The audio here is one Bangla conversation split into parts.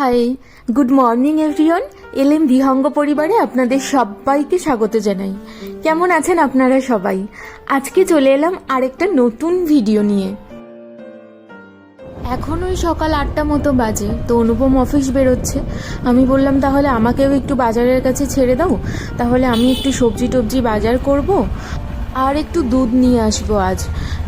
Hi. Good morning, everyone. LM Bihanga পরিবারে আপনাদের সবাইকে স্বাগত জানাই। কেমন আছেন আপনারা সবাই? আজকে চলে এলাম আরেকটা নতুন ভিডিও নিয়ে। এখন ওই সকাল আটটা মতো বাজে, তো অনুপম অফিস বেরোচ্ছে। আমি বললাম, তাহলে আমাকেও একটু বাজারের কাছে ছেড়ে দাও। তাহলে আমি একটু সবজি টবজি বাজার করব আর একটু দুধ নিয়ে আসব আজ।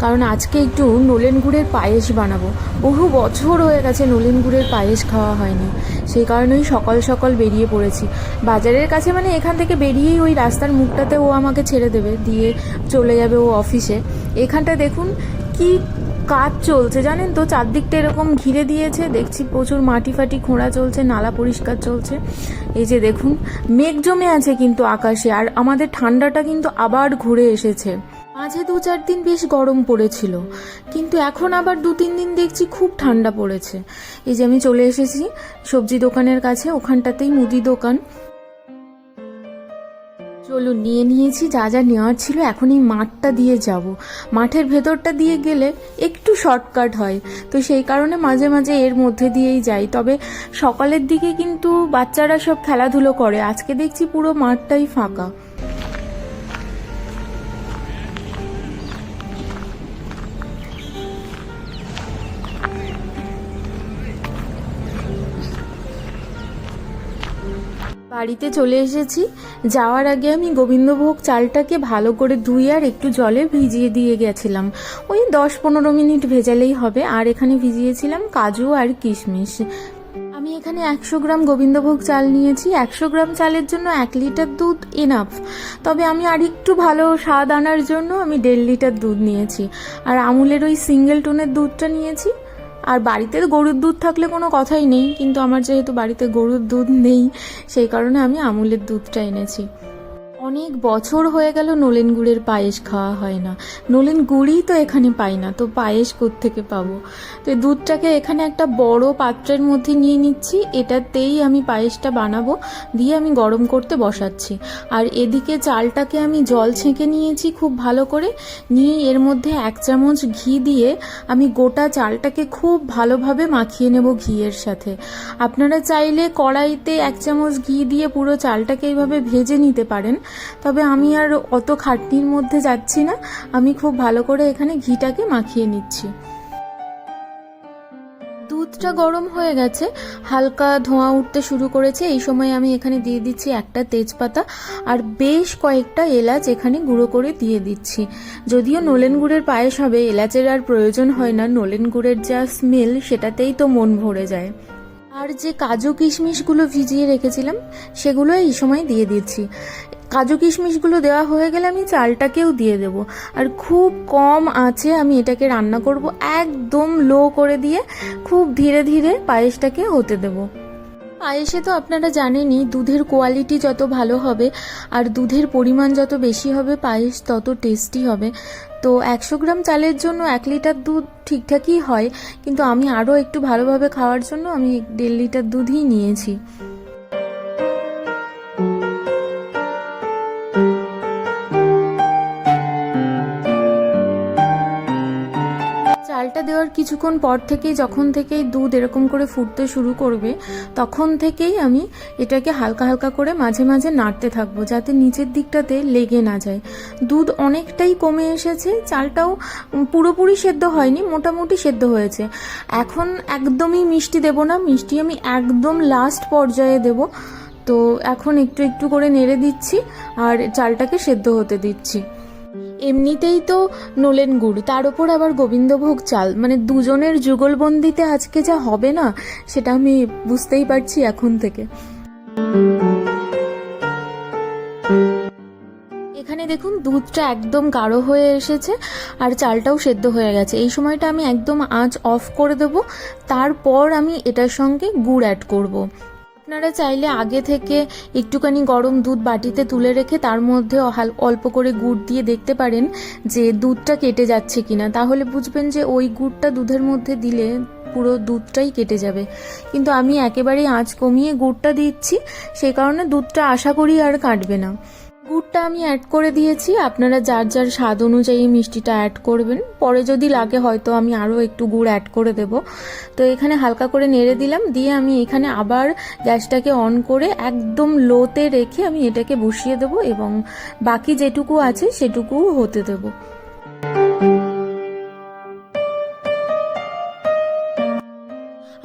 কারণ আজকে একটু নলেন গুড়ের পায়েস বানাবো। বহু বছর হয়ে গেছে নলেন গুড়ের পায়েস খাওয়া হয়নি। সেই কারণেই সকাল সকাল বেরিয়ে পড়েছি। বাজারের কাছে মানে এখান থেকে বেরিয়েই ওই রাস্তার মুখটাতে ও আমাকে ছেড়ে দেবে, দিয়ে চলে যাবে ও অফিসে। এখানটা দেখুন কি কাজ চলছে, জানেন তো? চারদিকটা এরকম ঘিরে দিয়েছে, দেখছি প্রচুর মাটি ফাটি খোঁড়া চলছে, নালা পরিষ্কার চলছে। এই যে দেখুন, মেঘ জমে আছে কিন্তু আকাশে, আর আমাদের ঠান্ডাটা কিন্তু আবার ঘুরে এসেছে। মাঝে দু চার দিন বেশ গরম পড়েছিল, কিন্তু এখন আবার দু তিন দিন দেখছি খুব ঠান্ডা পড়েছে। এই যে আমি চলে এসেছি সবজি দোকানের কাছে, ওখানটাতেই মুদি দোকান। চলুন, নিয়ে নিয়েছি, যা যা নেওয়ার ছিল, এখন এই মাঠটা দিয়ে যাব। মাঠের ভেতরটা দিয়ে গেলে একটু শর্টকাট হয়, তো সেই কারণে মাঝে মাঝে এর মধ্যে দিয়েই যাই। তবে সকালের দিকে কিন্তু বাচ্চারা সব খেলাধুলো করে, আজকে দেখছি পুরো মাঠটাই ফাঁকা। বাড়িতে চলে এসেছি। যাওয়ার আগে আমি গোবিন্দভোগ চালটাকে ভালো করে ধুয়ে আর একটু জলে ভিজিয়ে দিয়ে গেছিলাম। ওই দশ পনেরো মিনিট ভেজালেই হবে। আর এখানে ভিজিয়েছিলাম কাজু আর কিশমিশ। আমি এখানে একশো গ্রাম গোবিন্দভোগ চাল নিয়েছি। একশো গ্রাম চালের জন্য এক লিটার দুধ এনাফ তবে আমি আর একটু ভালো স্বাদ আনার জন্য আমি দেড় লিটার দুধ নিয়েছি। আর আমুলের ওই সিঙ্গেল টোনের দুধটা নিয়েছি। আর বাড়িতে গরুর দুধ থাকলে কোনো কথাই নেই, কিন্তু আমার যেহেতু বাড়িতে গরুর দুধ নেই, সেই কারণে আমি আমুলের দুধটা এনেছি। অনেক বছর হয়ে গেল নলেন গুড়ের পায়েস খাওয়া হয় না। নলেন গুড়ই তো এখানে পাই না, তো পায়েস থেকে পাবো? তো দুধটাকে এখানে একটা বড় পাত্রের মধ্যে নিয়ে নিচ্ছি, এটাতেই আমি পায়েসটা বানাবো, দিয়ে আমি গরম করতে বসাচ্ছি। আর এদিকে চালটাকে আমি জল ছেঁকে নিয়েছি খুব ভালো করে, নিয়ে এর মধ্যে এক চামচ ঘি দিয়ে আমি গোটা চালটাকে খুব ভালোভাবে মাখিয়ে নেব ঘিয়ের সাথে। আপনারা চাইলে কড়াইতে এক চামচ ঘি দিয়ে পুরো চালটাকে এইভাবে ভেজে নিতে পারেন। তবে আমি আর অত খাটনির মধ্যে যাচ্ছি না। আমি খুব ভালো করে এখানে ঘিটাকে মাখিয়ে নিচ্ছি। দুধটা গরম হয়ে গেছে। হালকা ধোঁয়া উঠতে শুরু করেছে। এই সময় আমি এখানে দিয়ে দিচ্ছি একটা তেজপাতা আর বেশ কয়েকটা এলাচ এখানে গুঁড়ো করে দিয়ে দিচ্ছি। যদিও নলেন গুড়ের পায়েস হবে, এলাচের আর প্রয়োজন হয় না। নলেন গুড়ের যা স্মেল, সেটাতেই তো মন ভরে যায়। আর যে কাজু কিশমিশগুলো ভিজিয়ে রেখেছিলাম, সেগুলো এই সময় দিয়ে দিচ্ছি। কাজু কিশমিশগুলো দেওয়া হয়ে গেলে আমি চালটাকেও দিয়ে দেব। আর খুব কম আছে আমি এটাকে রান্না করব একদম লো করে দিয়ে খুব ধীরে ধীরে পায়েসটাকে হতে দেবো। পায়েসে তো আপনারা জানেনই, দুধের কোয়ালিটি যত ভালো হবে আর দুধের পরিমাণ যত বেশি হবে, পায়েস তত টেস্টি হবে। তো একশো গ্রাম চালের জন্য এক লিটার দুধ ঠিকঠাকই হয়, কিন্তু আমি আরও একটু ভালোভাবে খাওয়ার জন্য আমি দেড় লিটার দুধই নিয়েছি। দেওয়ার কিছুক্ষণ পর থেকেই যখন থেকেই দুধ এরকম করে ফুটতে শুরু করবে, তখন থেকেই আমি এটাকে হালকা হালকা করে মাঝে মাঝে নাড়তে থাকব, যাতে নিচের দিকটাতে লেগে না যায়। দুধ অনেকটাই কমে এসেছে, চালটাও পুরোপুরি সেদ্ধ হয়নি, মোটামুটি সেদ্ধ হয়েছে। এখন একদমই মিষ্টি দেব না, মিষ্টি আমি একদম লাস্ট পর্যায়ে দেব। তো এখন একটু একটু করে নেড়ে দিচ্ছি, আর চালটাকে সেদ্ধ হতে দিচ্ছি। এমনিতেই তো নলেন গুড় তার উপর আবার গোবিন্দভোগ চাল। মানে দুজনের যুগলবন্দিতে আজকে যা হবে না, সেটা আমি বুঝতেই পারছি এখন থেকে। এখানে দেখুন দুধটা একদম গাঢ় হয়ে এসেছে আর চালটাও সেদ্ধ হয়ে গেছে। এই সময়টা আমি একদম আঁচ অফ করে দেবো, তারপর আমি এটার সঙ্গে গুড় অ্যাড করব। আপনারা চাইলে আগে থেকে একটুখানি গরম দুধ বাটিতে তুলে রেখে তার মধ্যে অল্প করে গুড় দিয়ে দেখতে পারেন যে দুধটা কেটে যাচ্ছে কিনা। তাহলে বুঝবেন যে ওই গুড়টা দুধের মধ্যে দিলে পুরো দুধটাই কেটে যাবে। কিন্তু আমি একেবারেই আঁচ কমিয়ে গুড়টা দিচ্ছি সেই কারণে দুধটা আশা করি আর কাটবে না। গুড়টা আমি অ্যাড করে দিয়েছি। আপনারা যার যার স্বাদ অনুযায়ী মিষ্টিটা অ্যাড করবেন। পরে যদি লাগে হয়তো আমি আরও একটু গুড় অ্যাড করে দেব। তো এখানে হালকা করে নেড়ে দিলাম। দিয়ে আমি এখানে আবার গ্যাসটাকে অন করে একদম লোতে রেখে আমি এটাকে বসিয়ে দেব এবং বাকি যেটুকু আছে সেটুকু হতে দেবো।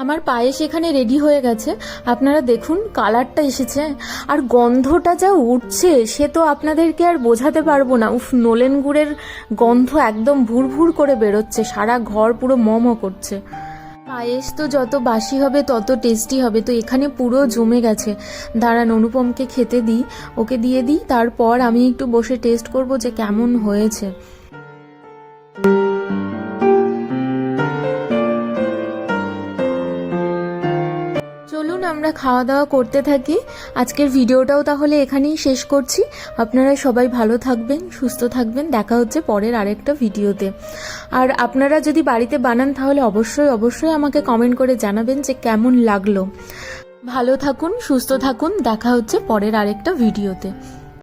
আমার পায়েস এখানে রেডি হয়ে গেছে। আপনারা দেখুন কালারটা এসেছে। আর গন্ধটা যা উঠছে, সে তো আপনাদেরকে আর বোঝাতে পারব না। উফ, নলেন গুড়ের গন্ধ একদম ভুর ভুর করে বেরোচ্ছে। সারা ঘর পুরো মম করছে। পায়েস তো যত বাসি হবে, তত টেস্টি হবে। তো এখানে পুরো জমে গেছে। দাঁড়ান, অনুপমকে খেতে দিই। ওকে দিয়ে দিই। তারপর আমি একটু বসে টেস্ট করব যে কেমন হয়েছে। আমরা খাওয়া দাওয়া করতে থাকি। আজকের ভিডিওটাও তাহলে এখানেই শেষ করছি। আপনারা সবাই ভালো থাকবেন, সুস্থ থাকবেন। দেখা হচ্ছে পরের আরেকটা ভিডিওতে। আর আপনারা যদি বাড়িতে বানান, তাহলে অবশ্যই অবশ্যই আমাকে কমেন্ট করে জানাবেন যে কেমন লাগল। ভালো থাকুন, সুস্থ থাকুন। দেখা হচ্ছে পরের আরেকটা ভিডিওতে।